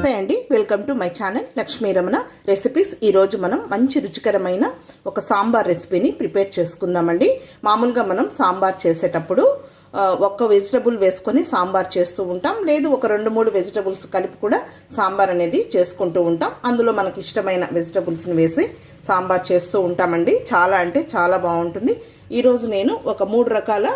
నమస్తే అండి. Welcome to my channel Lakshmi Ramana recipes ఈరోజు మనం మంచి రుచికరమైన ఒక సాంబార్ రెసిపీని ప్రిపేర్ చేసుకుందామండి. మామూలుగా మనం సాంబార్ చేసేటప్పుడు ఒక్క వెజిటబుల్ వేసుకొని సాంబార్ చేస్తూ ఉంటాం. లేదు ఒక రెండు మూడు వెజిటబుల్స్ కలిపి కూడా సాంబార్ అనేది చేసుకుంటూ ఉంటాం. అందులో మనకి ఇష్టమైన వెజిటబుల్స్ని వేసి సాంబార్ చేస్తూ ఉంటామండి. చాలా అంటే చాలా బాగుంటుంది. ఈరోజు నేను ఒక మూడు రకాల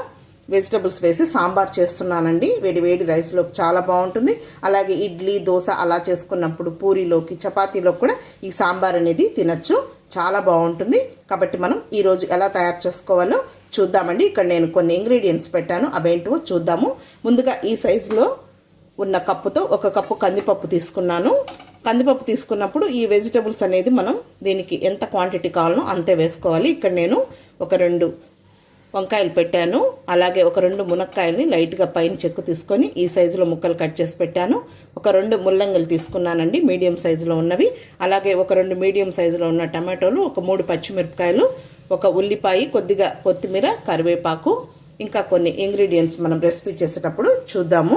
వెజిటబుల్స్ వేసి సాంబార్ చేస్తున్నానండి. వేడి వేడి రైస్లోకి చాలా బాగుంటుంది. అలాగే ఇడ్లీ దోశ అలా చేసుకున్నప్పుడు పూరీలోకి చపాతీలోకి కూడా ఈ సాంబార్ అనేది తినచ్చు. చాలా బాగుంటుంది. కాబట్టి మనం ఈరోజు ఎలా తయారు చేసుకోవాలో చూద్దామండి. ఇక్కడ నేను కొన్ని ఇంగ్రీడియంట్స్ పెట్టాను. అవేంటివో చూద్దాము. ముందుగా ఈ సైజులో ఉన్న కప్పుతో ఒక కప్పు కందిపప్పు తీసుకున్నాను. కందిపప్పు తీసుకున్నప్పుడు ఈ వెజిటబుల్స్ అనేది మనం దీనికి ఎంత క్వాంటిటీ కావాలనో అంతే వేసుకోవాలి. ఇక్కడ నేను ఒక రెండు వంకాయలు పెట్టాను. అలాగే ఒక రెండు మునక్కాయలని లైట్గా పైన చెక్కు తీసుకొని ఈ సైజులో ముక్కలు కట్ చేసి పెట్టాను. ఒక రెండు ముల్లంగిలు తీసుకున్నానండి మీడియం సైజులో ఉన్నవి. అలాగే ఒక రెండు మీడియం సైజులో ఉన్న టమాటోలు ఒక మూడు పచ్చిమిరపకాయలు ఒక ఉల్లిపాయ కొద్దిగా కొత్తిమీర కరివేపాకు ఇంకా కొన్ని ఇంగ్రీడియంట్స్ మనం రెసిపీ చేసేటప్పుడు చూద్దాము.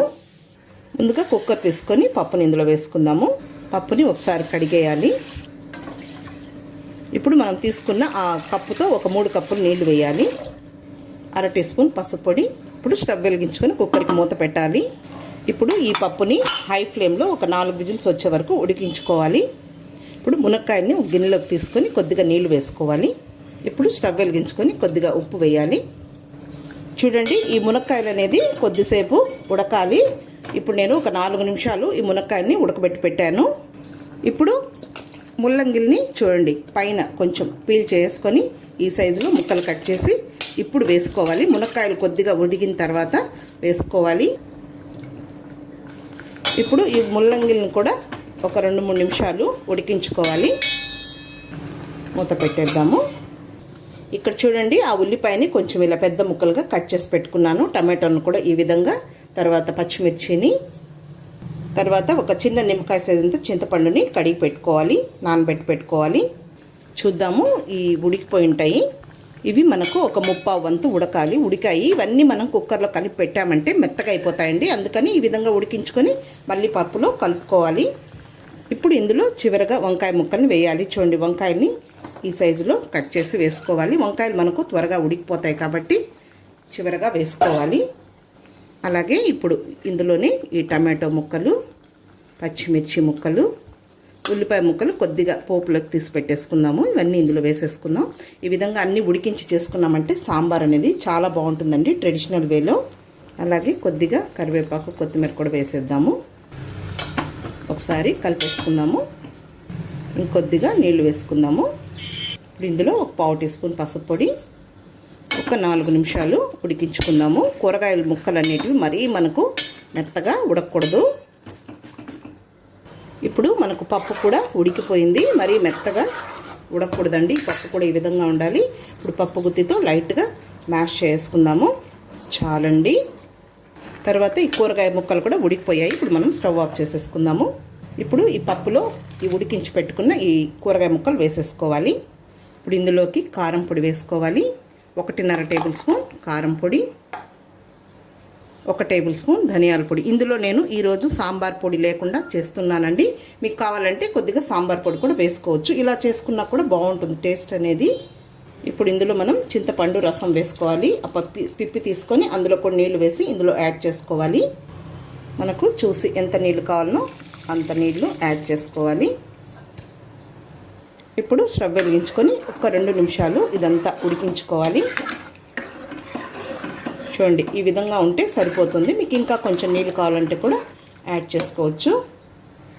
ముందుగా కుక్కర్ తీసుకొని పప్పుని ఇందులో వేసుకుందాము. పప్పుని ఒకసారి కడిగేయాలి. ఇప్పుడు మనం తీసుకున్న ఆ కప్పుతో ఒక మూడు కప్పులు నీళ్ళు వేయాలి. అర టీ స్పూన్ పసుపు పొడి. ఇప్పుడు స్టవ్ వెలిగించుకొని కుక్కర్కి మూత పెట్టాలి. ఇప్పుడు ఈ పప్పుని హై ఫ్లేమ్లో ఒక నాలుగు విజిల్స్ వచ్చే వరకు ఉడికించుకోవాలి. ఇప్పుడు మునక్కాయని ఒక గిన్నెలోకి తీసుకొని కొద్దిగా నీళ్ళు వేసుకోవాలి. ఇప్పుడు స్టవ్ వెలిగించుకొని కొద్దిగా ఉప్పు వేయాలి. చూడండి ఈ మునక్కాయలు అనేది కొద్దిసేపు ఉడకాలి. ఇప్పుడు నేను ఒక నాలుగు నిమిషాలు ఈ మునక్కాయని ఉడకబెట్టి పెట్టాను. ఇప్పుడు ముల్లంగిల్ని చూడండి పైన కొంచెం పీల్ చేసుకొని ఈ సైజులో ముక్కలు కట్ చేసి ఇప్పుడు వేసుకోవాలి. మునక్కాయలు కొద్దిగా ఉడికిన తర్వాత వేసుకోవాలి. ఇప్పుడు ఈ ముల్లంగిల్ని కూడా ఒక రెండు మూడు నిమిషాలు ఉడికించుకోవాలి. మూత పెట్టేద్దాము. ఇక్కడ చూడండి ఆ ఉల్లిపాయని కొంచెం ఇలా పెద్ద ముక్కలుగా కట్ చేసి పెట్టుకున్నాను. టమాటోను కూడా ఈ విధంగా తర్వాత పచ్చిమిర్చిని తర్వాత ఒక చిన్న నిమ్మకాయ సైజంత చింతపండుని కడిగి పెట్టుకోవాలి నానబెట్టి పెట్టుకోవాలి. చూద్దాము ఈ ఉడికిపోయి ఉంటాయి. ఇవి మనకు ఒక ముప్పావు వంతు ఉడకాలి. ఉడికాయి. ఇవన్నీ మనం కుక్కర్లో కలిపి పెట్టామంటే మెత్తగా అయిపోతాయండి. అందుకని ఈ విధంగా ఉడికించుకొని మళ్ళీ పప్పులో కలుపుకోవాలి. ఇప్పుడు ఇందులో చివరగా వంకాయ ముక్కల్ని వేయాలి. చూడండి వంకాయల్ని ఈ సైజులో కట్ చేసి వేసుకోవాలి. వంకాయలు మనకు త్వరగా ఉడికిపోతాయి కాబట్టి చివరగా వేసుకోవాలి. అలాగే ఇప్పుడు ఇందులోనే ఈ టమాటో ముక్కలు పచ్చిమిర్చి ముక్కలు ఉల్లిపాయ ముక్కలు కొద్దిగా పోపులోకి తీసి పెట్టేసుకుందాము. ఇవన్నీ ఇందులో వేసేసుకుందాం. ఈ విధంగా అన్నీ ఉడికించి చేసుకున్నామంటే సాంబార్ అనేది చాలా బాగుంటుందండి ట్రెడిషనల్ వేలో. అలాగే కొద్దిగా కరివేపాకు కొత్తిమీర కూడా వేసేద్దాము. ఒకసారి కలిపేసుకుందాము. ఇంకొద్దిగా నీళ్ళు వేసుకుందాము. ఇప్పుడు ఇందులో ఒక పావు టీ స్పూన్ పసుపు పొడి ఒక నాలుగు నిమిషాలు ఉడికించుకుందాము. కూరగాయల ముక్కలు అనేటివి మరీ మనకు మెత్తగా ఉడకూడదు ఇప్పుడు మనకు పప్పు కూడా ఉడికిపోయింది. మరీ మెత్తగా ఉడకూడదండి. పప్పు కూడా ఈ విధంగా ఉండాలి. ఇప్పుడు పప్పు గుత్తితో లైట్గా మ్యాష్ చేసుకుందాము. చాలండి. తర్వాత ఈ కూరగాయ ముక్కలు కూడా ఉడికిపోయాయి. ఇప్పుడు మనం స్టవ్ ఆఫ్ చేసేసుకుందాము. ఇప్పుడు ఈ పప్పులో ఈ ఉడికించి పెట్టుకున్న ఈ కూరగాయ ముక్కలు వేసేసుకోవాలి. ఇప్పుడు ఇందులోకి కారం పొడి వేసుకోవాలి. ఒకటిన్నర టేబుల్ స్పూన్ కారం పొడి. ఒక టేబుల్ స్పూన్ ధనియాల పొడి. ఇందులో నేను ఈరోజు సాంబార్ పొడి లేకుండా చేస్తున్నానండి. మీకు కావాలంటే కొద్దిగా సాంబార్ పొడి కూడా వేసుకోవచ్చు. ఇలా చేసుకున్నా కూడా బాగుంటుంది టేస్ట్ అనేది. ఇప్పుడు ఇందులో మనం చింతపండు రసం వేసుకోవాలి. ఆ పప్పి పిప్పి తీసుకొని అందులో కొన్ని నీళ్ళు వేసి ఇందులో యాడ్ చేసుకోవాలి. మనకు చూసి ఎంత నీళ్ళు కావాలనో అంత నీళ్ళు యాడ్ చేసుకోవాలి. ఇప్పుడు స్టవ్ వెలిగించుకొని ఒక రెండు నిమిషాలు ఇదంతా ఉడికించుకోవాలి. చూడండి ఈ విధంగా ఉంటే సరిపోతుంది. మీకు ఇంకా కొంచెం నీళ్ళు కావాలంటే కూడా యాడ్ చేసుకోవచ్చు.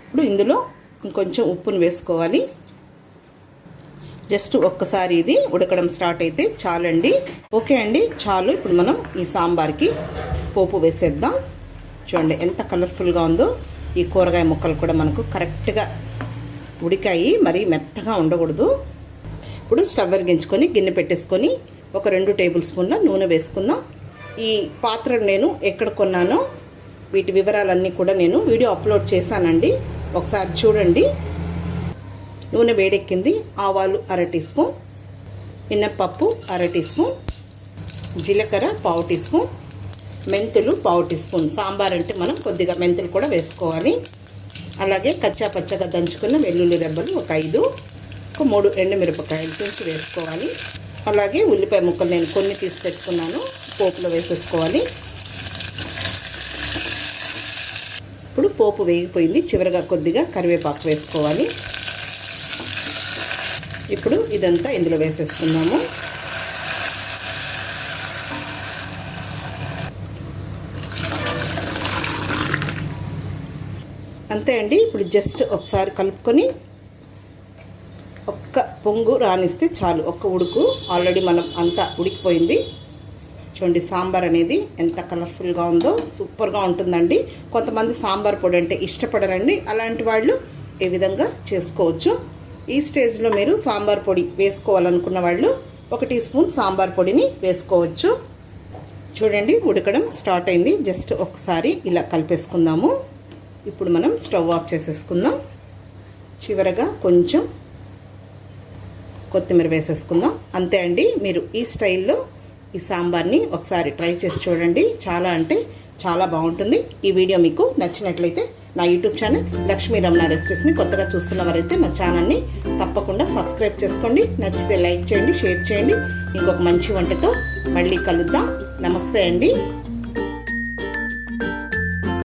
ఇప్పుడు ఇందులో ఇంకొంచెం ఉప్పును వేసుకోవాలి. జస్ట్ ఒక్కసారి ఇది ఉడకడం స్టార్ట్ అయితే చాలండి. ఓకే అండి చాలు. ఇప్పుడు మనం ఈ సాంబార్కి పోపు వేసేద్దాం. చూడండి ఎంత కలర్ఫుల్గా ఉందో. ఈ కూరగాయ ముక్కలు కూడా మనకు కరెక్ట్గా ఉడికాయి మరీ మెత్తగా ఉండకూడదు. ఇప్పుడు స్టవ్ వెలిగించుకొని గిన్నె పెట్టేసుకొని ఒక రెండు టేబుల్ స్పూన్ల నూనె వేసుకుందాం. ఈ పాత్రను నేను ఎక్కడ కొన్నానో వీటి వివరాలన్నీ కూడా నేను వీడియో అప్లోడ్ చేశానండి. ఒకసారి చూడండి. నూనె వేడెక్కింది. ఆవాలు అర టీ స్పూన్. మినప్పప్పు అర టీ స్పూన్. జీలకర్ర పావు టీ స్పూన్. మెంతులు పావు టీ స్పూన్. సాంబార్ అంటే మనం కొద్దిగా మెంతులు కూడా వేసుకోవాలి. అలాగే కచ్చా పచ్చగా దంచుకున్న వెల్లుల్లి రెబ్బలు ఒక ఐదు ఒక మూడు ఎండుమిరపకాయలు తుంచి వేసుకోవాలి. అలాగే ఉల్లిపాయ ముక్కలు నేను కొన్ని తీసి పెట్టుకున్నాను. పోపులో వేసేసుకోవాలి. ఇప్పుడు పోపు వేగిపోయింది. చివరిగా కొద్దిగా కరివేపాకు వేసుకోవాలి. ఇప్పుడు ఇదంతా ఇందులో వేసేసుకున్నాము అంతే అండి. ఇప్పుడు జస్ట్ ఒకసారి కలుపుకొని ఒక్క పొంగు రానిస్తే చాలు. ఒక్క ఉడుకు. ఆల్రెడీ మనం అంతా ఉడికిపోయింది. చూడండి సాంబార్ అనేది ఎంత కలర్ఫుల్గా ఉందో సూపర్గా ఉంటుందండి. కొంతమంది సాంబార్ పొడి అంటే ఇష్టపడరండి. అలాంటి వాళ్ళు ఈ విధంగా చేసుకోవచ్చు? ఈ స్టేజ్లో మీరు సాంబార్ పొడి వేసుకోవాలనుకున్న వాళ్ళు ఒక టీ స్పూన్ సాంబార్ పొడిని వేసుకోవచ్చు. చూడండి ఉడకడం స్టార్ట్ అయింది. జస్ట్ ఒకసారి ఇలా కలిపేసుకుందాము. ఇప్పుడు మనం స్టవ్ ఆఫ్ చేసేసుకుందాం. చివరగా కొంచెం కొత్తిమీర వేసేసుకుందాం. అంతే అండి మీరు ఈ స్టైల్లో ఈ సాంబార్ని ఒకసారి ట్రై చేసి చూడండి. చాలా అంటే చాలా బాగుంటుంది. ఈ వీడియో మీకు నచ్చినట్లయితే నా యూట్యూబ్ ఛానల్ లక్ష్మీ రమణ రెసిపీస్ని కొత్తగా చూస్తున్న వారైతే నా ఛానల్ని తప్పకుండా సబ్స్క్రైబ్ చేసుకోండి. నచ్చితే లైక్ చేయండి షేర్ చేయండి. ఇంకొక మంచి వంటతో మళ్ళీ కలుద్దాం. నమస్తే అండి.